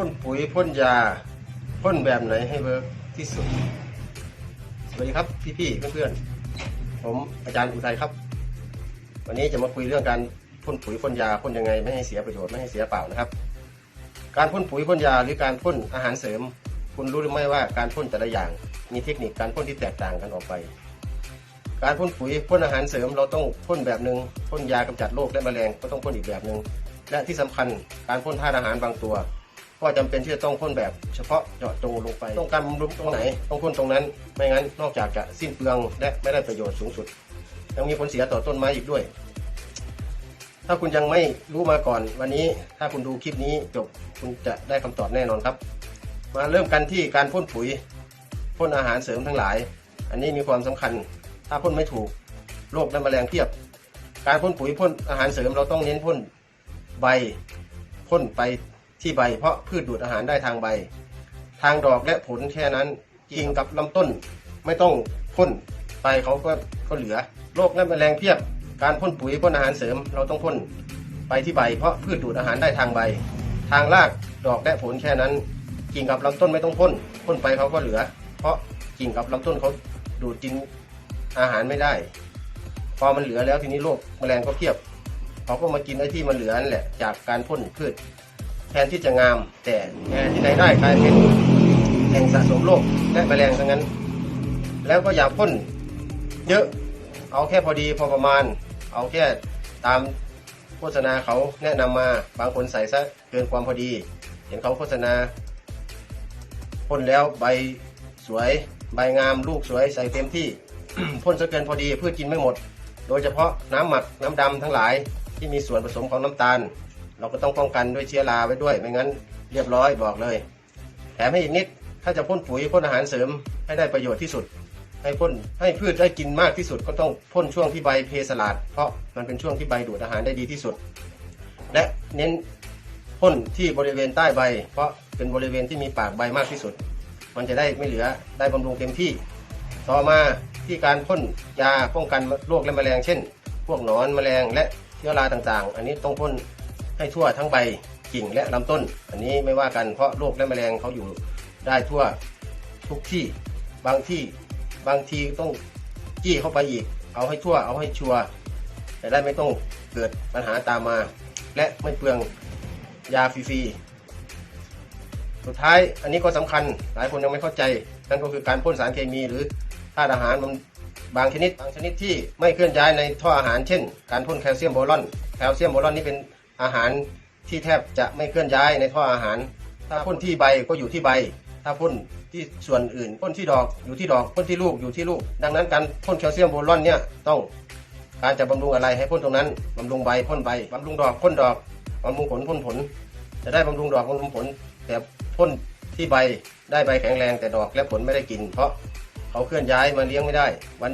พ่นปุ๋ยพ่นยาพ่นแบบไหนให้เวิร์กที่สุด สวัสดีครับพี่ๆเพื่อนๆผมอาจารย์อุทัยครับ วันนี้จะมาคุยเรื่องการพ่นปุ๋ยพ่นยาพ่นยังไง ไม่ให้เสียประโยชน์ไม่ให้เสียเปล่านะครับ การพ่นปุ๋ยพ่นยาหรือการพ่นอาหารเสริม คุณรู้หรือไม่ว่าการพ่นแต่ละอย่าง มีเทคนิคการพ่นที่แตกต่างกันออกไป การพ่นปุ๋ยพ่นอาหารเสริม เราต้องพ่นแบบหนึ่งพ่นยากำจัดโรคและแมลงก็ต้องพ่นอีกแบบหนึ่งและที่สำคัญการพ่นธาตุอาหารบางตัว ก็จำเป็นที่จะต้องพ่นแบบเฉพาะเจาะจงลงไป ต้องการบำรุงตรงไหน ต้องพ่นตรงนั้น ไม่งั้นนอกจากจะสิ้นเปลืองและไม่ได้ประโยชน์สูงสุดยังมีผลเสียต่อต้นไม้อีกด้วย ถ้าคุณยังไม่รู้มาก่อนวันนี้ ถ้าคุณดูคลิปนี้จบคุณจะได้คำตอบแน่นอนครับ มาเริ่มกันที่การพ่นปุ๋ยพ่นอาหารเสริมทั้งหลาย อันนี้มีความสำคัญ ถ้าพ่นไม่ถูกโรคและแมลงเพียบ การพ่นปุ๋ยพ่นอาหารเสริมเราต้องเน้นพ่นใบพ่นไป ที่ใบ เพราะพืชดูดอาหารได้ทางใบ ทางดอกและผลแค่นั้นกิ่งกับลำต้นไม่ต้องพ่นไปเขาก็ก็เหลือโรคและแมลงเพียบ การพ่นปุ๋ยพ่นอาหารเสริม เราต้องพ่นไปที่ใบ เพราะพืชดูดอาหารได้ทางใบ ทางรากดอกและผลแค่นั้นกิ่งกับลำต้นไม่ต้องพ่นพ่นไปเขาก็เหลือ เพราะกิ่งกับลำต้นเขาดูดกินอาหารไม่ได้ พอมันเหลือแล้วทีนี้โรคแมลงก็เพียบเขาก็มากินไอ้ที่มันเหลือนั่นแหละจากการพ่นพืช แทนที่จะงาม แต่แทนที่ไหนได้กลายเป็นแหล่งสะสมโรคและแมลงทั้งนั้น แล้วก็อย่าพ่นเยอะเอาแค่พอดีพอประมาณ เอาแค่ตามโฆษณาเขาแนะนำมาบางคนใส่ซะเกินความพอดี เห็นเขาโฆษณาพ่นแล้วใบสวยใบงามลูกสวยใส่เต็มที่พ่นซะเกินพอดีพืชกินไม่หมด โดยเฉพาะน้ำหมักน้ำดำทั้งหลายที่มีส่วนผสมของน้ำตาล เราก็ต้องป้องกันด้วยเชื้อราไว้ด้วย ไม่งั้นเรียบร้อยบอกเลย แถมให้อีกนิด ถ้าจะพ่นปุ๋ยพ่นอาหารเสริมให้ได้ประโยชน์ที่สุด ให้พ่นให้พืชได้กินมากที่สุด ก็ต้องพ่นช่วงที่ใบเพสลาด เพราะมันเป็นช่วงที่ใบดูดอาหารได้ดีที่สุด และเน้นพ่นที่บริเวณใต้ใบ เพราะเป็นบริเวณที่มีปากใบมากที่สุด มันจะได้ไม่เหลือได้บำรุงเต็มที่ ต่อมาที่การพ่นยาป้องกันโรคและแมลงเช่น พวกหนอนแมลงและเชื้อราต่างๆ อันนี้ต้องพ่น ให้ทั่วทั้งใบกิ่งและลำต้น อันนี้ไม่ว่ากันเพราะโรคและแมลงเขาอยู่ได้ทั่วทุกที่บางที่บางทีต้องจี้เข้าไปอีก เอาให้ทั่วเอาให้ชัวร์จะได้ไม่ต้องเกิดปัญหาตามมา และไม่เปลืองยาฟรีๆสุดท้ายอันนี้ก็สำคัญหลายคนยังไม่เข้าใจ นั่นก็คือการพ่นสารเคมีหรือธาตุอาหารมันบางชนิดบางชนิดที่ไม่เคลื่อนย้ายในท่ออาหารเช่น การพ่นแคลเซียมโบรอนแคลเซียมโบรอนนี่เป็น อาหารที่แทบจะไม่เคลื่อนย้ายในท่ออาหาร ถ้าพ่นที่ใบก็อยู่ที่ใบ ถ้าพ่นที่ส่วนอื่นพ่นที่ดอกอยู่ที่ดอกพ่นที่ลูกอยู่ที่ลูก ดังนั้นการพ่นแคลเซียมโบรอนเนี่ยต้องการจะบำรุงอะไรให้พ่นตรงนั้นบำรุงใบพ่นใบบำรุงดอกพ่นดอกบำรุงผลพ่นผล จะได้บำรุงดอกบำรุงผล แต่พ่นที่ใบได้ใบแข็งแรงแต่ดอกและผลไม่ได้กิน เพราะเขาเคลื่อนย้ายมาเลี้ยงไม่ได้ วัน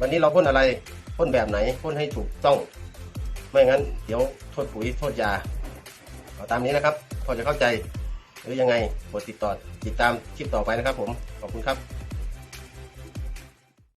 วันนี้เราพ่นอะไรพ่นแบบไหนพ่นให้ถูกต้อง ไม่งั้นเดี๋ยวโทษปุ๋ยโทษยาเอาตามนี้นะครับ พอจะเข้าใจหรือยังไงกดติดต่อติดตามคลิปต่อไปนะครับผม ขอบคุณครับ